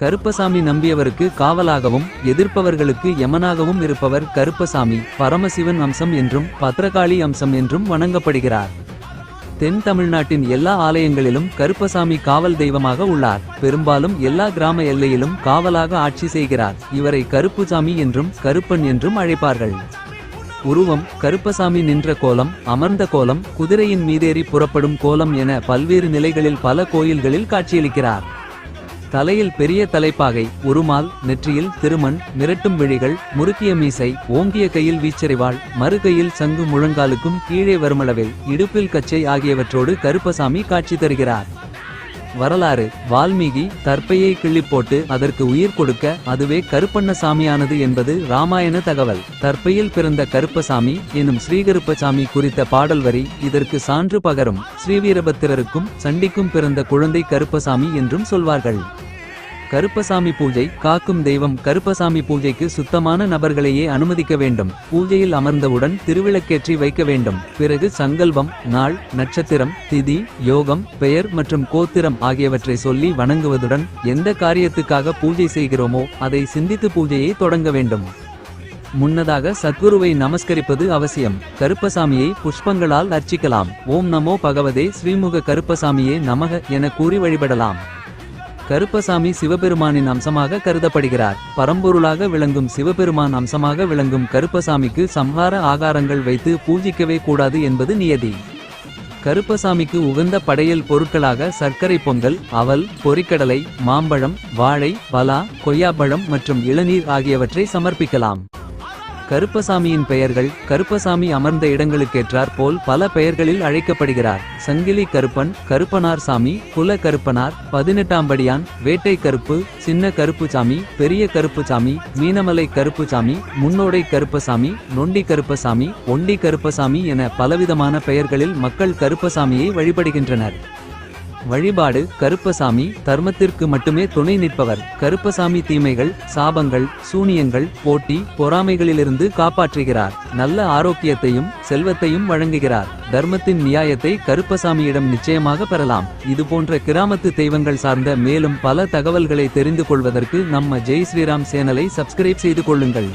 கருப்பசாமி நம்பியவருக்கு காவலாகவும் எதிர்ப்பவர்களுக்கு யமனாகவும் இருப்பவர் கருப்பசாமி பரமசிவன் அம்சம் என்றும் பத்ரகாளி அம்சம் என்றும் வணங்கப்படுகிறார். தென் தமிழ்நாட்டின் எல்லா ஆலயங்களிலும் கருப்பசாமி காவல் தெய்வமாக உள்ளார். பெரும்பாலும் எல்லா கிராம எல்லையிலும் காவலாக ஆட்சி செய்கிறார். இவரை கருப்புசாமி என்றும் கருப்பன் என்றும் அழைப்பார்கள். உருவம் கருப்பசாமி நின்ற கோலம் அமர்ந்த கோலம் குதிரையின் மீதேறி புறப்படும் கோலம் என பல்வேறு நிலைகளில் பல கோயில்களில் காட்சியளிக்கிறார். தலையில் பெரிய தலைப்பாகை உருமால் நெற்றியில் திருமண் மிரட்டும் விழிகள் முறுக்கிய மீசை ஓங்கிய கையில் வீச்சறிவாள் மறுகையில் சங்கு முழங்காலுக்கும் கீழே வருமளவில் இடுப்பில் கச்சை ஆகியவற்றோடு கருப்பசாமி காட்சி தருகிறார். வரலாறு வால்மீகி தற்பையை கிள்ளிப் போட்டு அதற்கு உயிர் கொடுக்க அதுவே கருப்பண்ணசாமியானது என்பது ராமாயண தகவல். தற்பையில் பிறந்த கருப்பசாமி எனும் ஸ்ரீகருப்பசாமி குறித்த பாடல் வரி இதற்கு சான்று பகரும். ஸ்ரீவீரபத்திரருக்கும் சண்டிக்கும் பிறந்த குழந்தை கருப்பசாமி என்றும் சொல்வார்கள். கருப்பசாமி பூஜை காக்கும் தெய்வம். கருப்பசாமி பூஜைக்கு சுத்தமான நபர்களையே அனுமதிக்க வேண்டும். பூஜையில் அமர்ந்தவுடன் திருவிளக்கேற்றி வைக்க வேண்டும். பிறகு சங்கல்பம் நாள் நட்சத்திரம் திதி யோகம் பெயர் மற்றும் கோத்திரம் ஆகியவற்றை சொல்லி வணங்குவதுடன் எந்த காரியத்துக்காக பூஜை செய்கிறோமோ அதை சிந்தித்து பூஜையை தொடங்க வேண்டும். முன்னதாக சத்குருவை நமஸ்கரிப்பது அவசியம். கருப்பசாமியை புஷ்பங்களால் அர்ச்சிக்கலாம். ஓம் நமோ பகவதே ஸ்ரீமுக கருப்பசாமியே நமக என கூறி வழிபடலாம். கருப்பசாமி சிவபெருமானின் அம்சமாக கருதப்படுகிறார். பரம்பொருளாக விளங்கும் சிவபெருமான் அம்சமாக விளங்கும் கருப்பசாமிக்கு சம்ஹார ஆகாரங்கள் வைத்து பூஜிக்கவே கூடாது என்பது நியதி. கருப்பசாமிக்கு உகந்த படையல் பொருட்களாக சர்க்கரை பொங்கல் அவல் பொரிக்கடலை மாம்பழம் வாழை பலா கொய்யாப்பழம் மற்றும் இளநீர் ஆகியவற்றை சமர்ப்பிக்கலாம். கருப்பசாமியின் பெயர்கள் கருப்பசாமி அமர்ந்த இடங்களுக்கேற்றார் போல் பல பெயர்களில் அழைக்கப்படுகிறார். சங்கிலி கருப்பன் கருப்பனார் சாமி குல கருப்பனார் பதினெட்டாம்படியான் வேட்டை கருப்பு சின்ன கருப்புசாமி பெரிய கருப்புசாமி மீனமலை கருப்புசாமி முன்னோடை கருப்பசாமி நொண்டி கருப்பசாமி ஒண்டி கருப்பசாமி என பலவிதமான பெயர்களில் மக்கள் கருப்பசாமியை வழிபடுகின்றனர். வழிபாடு கருப்பசாமி தர்மத்திற்கு மட்டுமே துணை நிற்பவர். கருப்பசாமி தீமைகள் சாபங்கள் சூனியங்கள் போட்டி பொறாமைகளிலிருந்து காப்பாற்றுகிறார். நல்ல ஆரோக்கியத்தையும் செல்வத்தையும் வழங்குகிறார். தர்மத்தின் நியாயத்தை கருப்பசாமியிடம் நிச்சயமாக பெறலாம். இது போன்ற கிராமத்து தெய்வங்கள் சார்ந்த மேலும் பல தகவல்களை தெரிந்து கொள்வதற்கு நம்ம ஜெய் ஸ்ரீராம் சேனலை சப்ஸ்கிரைப் செய்து கொள்ளுங்கள்.